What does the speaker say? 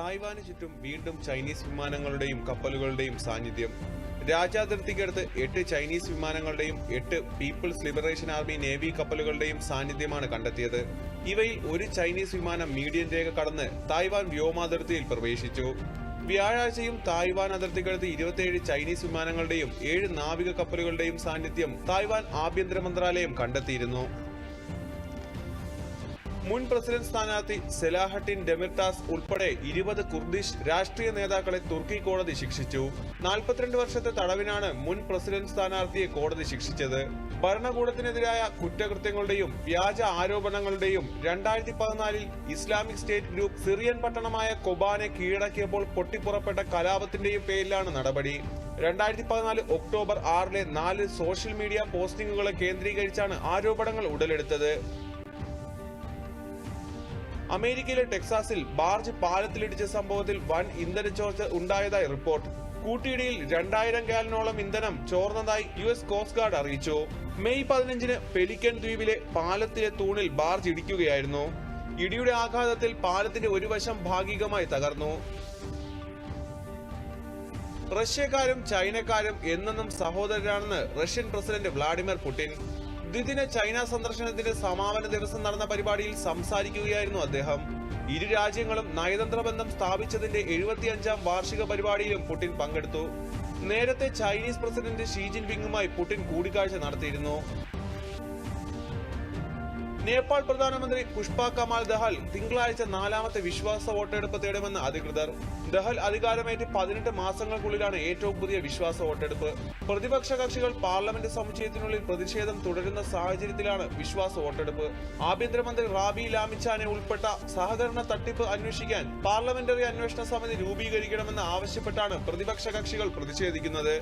Taiwan ചുറ്റും വീണ്ടും Chinese വിമാനങ്ങളുടെയും കപ്പലുകളുടെയും സാന്നിധ്യം. രാജ്യാതിർത്തിക്കടുത്ത് എട്ട് ചൈനീസ് വിമാനങ്ങളുടെയും എട്ട് പീപ്പിൾസ് ലിബറേഷൻ ആർമി നേവി കപ്പലുകളുടെയും സാന്നിധ്യമാണ് കണ്ടെത്തിയത്. ഇവയിൽ ഒരു ചൈനീസ് വിമാനം മീഡിയൻ രേഖ കടന്ന് തായ്വാൻ വ്യോമാതിർത്തിയിൽ പ്രവേശിച്ചു. വ്യാഴാഴ്ചയും തായ്വാൻ അതിർത്തിക്കടുത്ത് ഇരുപത്തിയേഴ് ചൈനീസ് വിമാനങ്ങളുടെയും ഏഴ് നാവിക കപ്പലുകളുടെയും സാന്നിധ്യം തായ്വാൻ ആഭ്യന്തര മന്ത്രാലയം കണ്ടെത്തിയിരുന്നു. മുൻ പ്രസിഡന്റ് സ്ഥാനാർത്ഥി സെലാഹട്ടിൻ ഡെമിർതാസ് ഉൾപ്പെടെ ഇരുപത് കുർദിഷ് രാഷ്ട്രീയ നേതാക്കളെ തുർക്കി കോടതി ശിക്ഷിച്ചു. നാൽപ്പത്തിരണ്ട് വർഷത്തെ തടവിനാണ് മുൻ പ്രസിഡന്റ് സ്ഥാനാർത്ഥിയെ കോടതി ശിക്ഷിച്ചത്. ഭരണകൂടത്തിനെതിരായ കുറ്റകൃത്യങ്ങളുടെയും വ്യാജ ആരോപണങ്ങളുടെയും രണ്ടായിരത്തി പതിനാലിൽ ഇസ്ലാമിക് സ്റ്റേറ്റ് ഗ്രൂപ്പ് സിറിയൻ പട്ടണമായ കൊബാനെ കീഴടക്കിയപ്പോൾ പൊട്ടിപ്പുറപ്പെട്ട കലാപത്തിന്റെയും പേരിലാണ് നടപടി. രണ്ടായിരത്തി പതിനാല് ഒക്ടോബർ ആറിലെ നാല് സോഷ്യൽ മീഡിയ പോസ്റ്റിംഗുകളെ കേന്ദ്രീകരിച്ചാണ് ആരോപണങ്ങൾ ഉടലെടുത്തത്. അമേരിക്കയിലെ ടെക്സാസിൽ ബാർജ് പാലത്തിലിടിച്ച സംഭവത്തിൽ വൻ ഇന്ധനച്ചോർച്ച ഉണ്ടായതായി റിപ്പോർട്ട്. കൂട്ടിയിടിയിൽ രണ്ടായിരം ഗാലനോളം ഇന്ധനം ചോർന്നതായി യു എസ് കോസ്റ്റ് ഗാർഡ് അറിയിച്ചു. മെയ് പതിനഞ്ചിന് പെലിക്കൻ ദ്വീപിലെ പാലത്തിലെ തൂണിൽ ബാർജ് ഇടിക്കുകയായിരുന്നു. ഇടിയുടെ ആഘാതത്തിൽ പാലത്തിന്റെ ഒരു വശം ഭാഗികമായി തകർന്നു. റഷ്യക്കാരും ചൈനക്കാരും എന്നെന്നും സഹോദരരാണെന്ന് റഷ്യൻ പ്രസിഡന്റ് വ്ളാഡിമിർ പുടിൻ. ദ്വിദിന ചൈന സന്ദർശനത്തിന്റെ സമാപന ദിവസം നടന്ന പരിപാടിയിൽ സംസാരിക്കുകയായിരുന്നു അദ്ദേഹം. ഇരു രാജ്യങ്ങളും നയതന്ത്ര ബന്ധം സ്ഥാപിച്ചതിന്റെ എഴുപത്തിയഞ്ചാം വാർഷിക പരിപാടിയിലും പുടിൻ പങ്കെടുത്തു. നേരത്തെ ചൈനീസ് പ്രസിഡന്റ് ഷീ ജിൻപിങ്ങുമായി പുടിൻ കൂടിക്കാഴ്ച നടത്തിയിരുന്നു. നേപ്പാൾ പ്രധാനമന്ത്രി പുഷ്പ കമാൽ ദഹൽ തിങ്കളാഴ്ച നാലാമത്തെ വിശ്വാസ വോട്ടെടുപ്പ് തേടുമെന്ന് അധികൃതർ. ദഹൽ അധികാരമേറ്റ് പതിനെട്ട് മാസങ്ങൾക്കുള്ളിലാണ് ഏറ്റവും പുതിയ വിശ്വാസ വോട്ടെടുപ്പ്. പ്രതിപക്ഷ കക്ഷികൾ പാർലമെന്റ് സമുച്ചയത്തിനുള്ളിൽ പ്രതിഷേധം തുടരുന്ന സാഹചര്യത്തിലാണ് വിശ്വാസ വോട്ടെടുപ്പ്. ആഭ്യന്തരമന്ത്രി റാബി ലാമിച്ചാനെ ഉൾപ്പെട്ട സഹകരണ തട്ടിപ്പ് അന്വേഷിക്കാൻ പാർലമെന്ററി അന്വേഷണ സമിതി രൂപീകരിക്കണമെന്ന് ആവശ്യപ്പെട്ടാണ് പ്രതിപക്ഷ കക്ഷികൾ പ്രതിഷേധിക്കുന്നത്.